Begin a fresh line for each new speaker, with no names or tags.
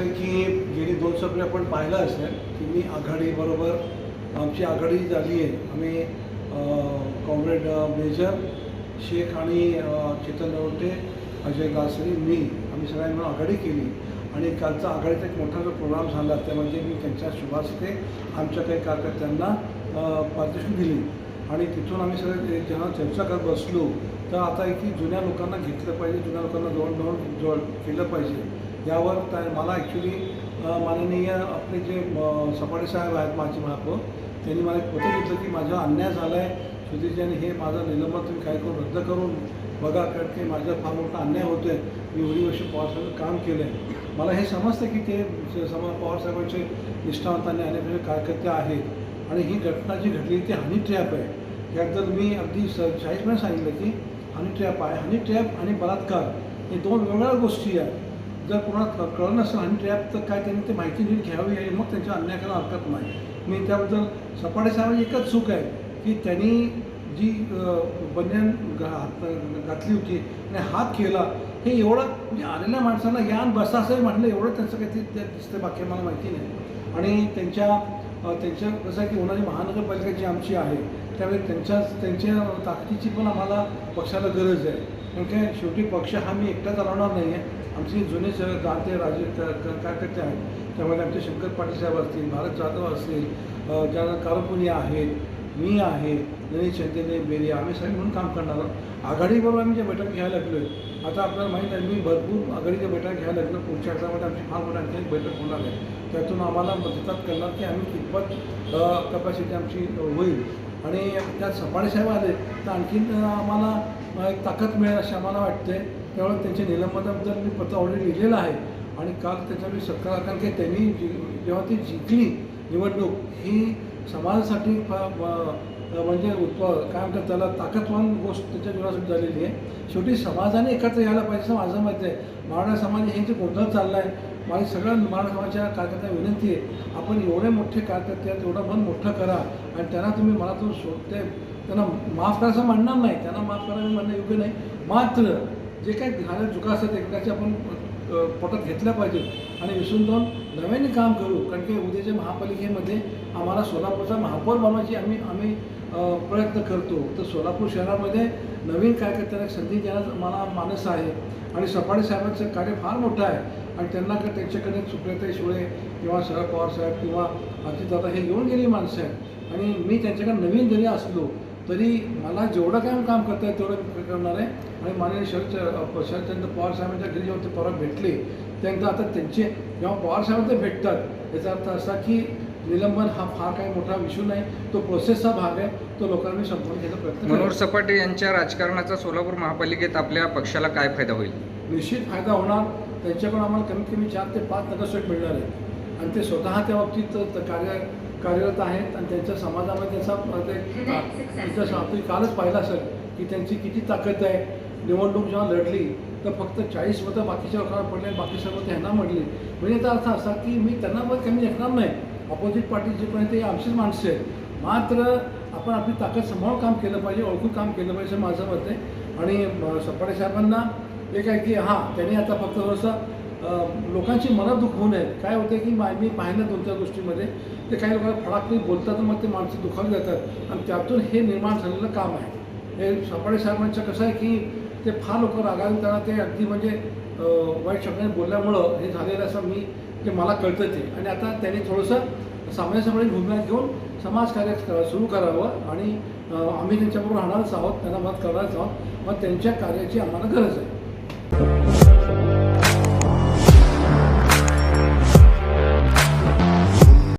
आहे की गेली दोन स्वप्ने आपण पाहिलं असेल की मी आघाडीबरोबर आमची आघाडी झाली आहे. आम्ही कॉम्रेड मेजर शेख आणि चेतन नवटे अजय गासरी मी आम्ही सगळ्यांनी मिळून आघाडी केली. आणि कालचा आघाडीचा एक मोठा जो प्रोग्राम झाला त्यामध्ये म्हणजे मी त्यांच्या शुभासते आमच्या काही कार्यकर्त्यांना पार्टिशन दिली. आणि तिथून आम्ही सगळे जेव्हा चर्चा करत बसलो तर आता आहे की जुन्या लोकांना घेतलं पाहिजे जुन्या लोकांना जवळ जवळ जवळ केलं पाहिजे. यावर त्या मला ॲक्च्युली माननीय आपले जे सपाटे साहेब आहेत माझे महापौर त्यांनी मला एक पत्र घेतलं की माझा अन्याय झाला आहे सुधीरजीने हे माझं निलंबन तुम्ही काय करून रद्द करून बघा कारण की माझा फार मोठा अन्याय होतो आहे मी एवढी वर्ष पवारसाहेब काम केलं आहे मला हे समजतं की ते समा सम पवारसाहेबांचे निष्ठावंत आणि अनेक कार्यकर्ते आहेत. आणि ही घटना जी घडली ती हनी ट्रॅप आहे. त्याबद्दल मी अगदी स शाहीसपणे सांगितलं की हनी ट्रॅप आहे. हनी ट्रॅप आणि बलात्कार हे दोन वेगवेगळ्या गोष्टी आहेत. जर कोणाला कळलं नसेल हनी ट्रॅप तर काय त्यांनी ते माहिती नीट घ्यावी आणि मग त्यांच्या अन्याय करायला हरकत नाही. मी त्याबद्दल सपाटे साहेबांची एकच चूक आहे की त्यांनी जी अ, घा- हात- घातली होती आणि हात केला हे एवढं म्हणजे आलेल्या माणसांना यान बसा असं म्हटलं एवढं त्यांचं काही ते- दिसतं बाकी मला माहिती नाही. आणि त्यांच्या त्यांच्या कसं आहे की होणारी महानगरपालिका जी आमची आहे त्यावेळी त्यांच्या त्यांच्या ताकदीची पण आम्हाला पक्षाला गरज आहे. कारण काय शेवटी पक्ष हा मी एकटा चालवणार नाही आहे आमचे जुने सगळे जाणते राजे कार्यकर्ते आहेत. त्यामध्ये आमचे शंकर पाटील साहेब असतील भारत जाधव असतील अ, ज्यांना कारपुनी आहेत मी आहे नवीन चंदेने बेरी आम्ही सगळे म्हणून काम करणार आहोत. आघाडीबरोबर आम्ही जे बैठक घ्यायला लागलो आहे आता आपल्याला माहीत आहे मी भरपूर आघाडीच्या बैठक घ्यायला लागलो. पुढच्या आठवड्यामध्ये आमची फार मोठी आणखी एक बैठक होणार आहे. त्यातून आम्हाला मदतात करणार की आम्ही कितपत कपॅसिटी आमची होईल. आणि त्यात सपाडे साहेब आले तर आणखीन आम्हाला एक ताकद मिळेल असे आम्हाला वाटते. त्यामुळे त्यांच्या निलंबनाबद्दल मी पत्र ऑलरेडी लिहिलेलं आहे. आणि काल त्याचा मी सत्कार कारण की त्यांनी जी जेव्हा ती जिंकली निवडणूक ही समाजासाठी म्हणजे उत्प काय म्हणतात त्याला ताकदवान गोष्ट त्याच्या जीवनासाठी झालेली आहे. शेवटी समाजाने एकत्र यायला पाहिजे असं माझं मत आहे. मराठा समाज हे जे गोंधळ चालला आहे माझी सगळ्या मराठा समाजाच्या कार्यकर्त्यांना विनंती आहे आपण एवढे मोठे कार्यकर्ते आहेत एवढं मन मोठं करा आणि त्यांना तुम्ही मनातून सोडते त्यांना माफ करायचं म्हणणार नाही. त्यांना माफ करायला म्हणणं योग्य नाही. मात्र जे काही झाल्या चुका असतात एकमेकाच्या आपण पोटात घेतल्या पाहिजेत. आणि विसरून जाऊन नव्याने काम करू कारण की उद्याच्या महापालिकेमध्ये आम्हाला सोलापूरचा महापौर बनवायची आम्ही आम्ही प्रयत्न करतो. तर सोलापूर शहरामध्ये नवीन कार्यकर्त्यांना संधी देण्यास मला मानस आहे. आणि सफाळे साहेबांचं कार्य फार मोठं आहे. आणि त्यांना का त्यांच्याकडे सुप्रियाताई शिवळे किंवा शरद पवार साहेब किंवा अजितदादा हे येऊन गेली माणसं आहेत. आणि मी त्यांच्याकडे नवीन जरी असलो तरी मला जेवढं काय काम करता येईल तेवढं करणार आहे. आणि माननीय शरद शरदचंद्र पवार साहेबांच्या घरी जेव्हा ते परत भेटले. त्यानंतर आता त्यांचे जेव्हा पवार साहेब ते भेटतात याचा अर्थ असा की निलंबन हा फार काही मोठा विषय नाही. तो प्रोसेसचा भाग आहे. तो लोकांनी संपवून घ्यायचा प्रयत्न
मनोहर. सपाटे यांच्या राजकारणाचा सोलापूर महापालिकेत आपल्या पक्षाला काय फायदा होईल?
निश्चित फायदा होणार. त्यांच्याकडून आम्हाला कमीत कमी चार ते पाच नगरसेवक मिळणार आहेत. आणि ते स्वतः त्या बाबतीत कार्य कार्यरत आहेत आणि त्यांच्या समाजामध्ये त्याचा ते तिथं आपण कालच पाहिलं असेल की त्यांची किती ताकद आहे. निवडणूक जेव्हा लढली तर फक्त चाळीस मतं बाकीच्या लोकांना पडले आणि बाकी सर्व ते ह्यांना म्हणली म्हणजे याचा अर्थ असा की मी त्यांना मत कमी लेखणार नाही. ऑपोजिट पार्टी जे पण आहे ते आमचीच माणसं आहेत. मात्र आपण आपली ताकद सांभाळून काम केलं पाहिजे ओळखून काम केलं पाहिजे माझं मत आहे. आणि सपाटे साहेबांना एक आहे की हां त्यांनी आता फक्त थोडंसं लोकांची मनं दुखवू नयेत काय होतं की मा- मी पाहिलं दोन चार गोष्टीमध्ये ते काही लोकांना फडाकली बोलतात तर मग ते माणसं दुखावली जातात. आणि त्यातून हे निर्माण झालेलं काम आहे. हे सपाटे साहेबांचं कसं आहे की ते फार लोक रागावून त्यांना ते अगदी म्हणजे वाईट शब्दाने बोलल्यामुळं हे झालेलं असं मी ते मला कळतं ते. आणि आता त्यांनी थोडंसं सामान्य भूमिका घेऊन समाजकार्य सुरू करावं आणि आम्ही त्यांच्याबरोबर राहणारच आहोत त्यांना मदत करणारच आहोत. मग त्यांच्या कार्याची आम्हाला गरज आहे.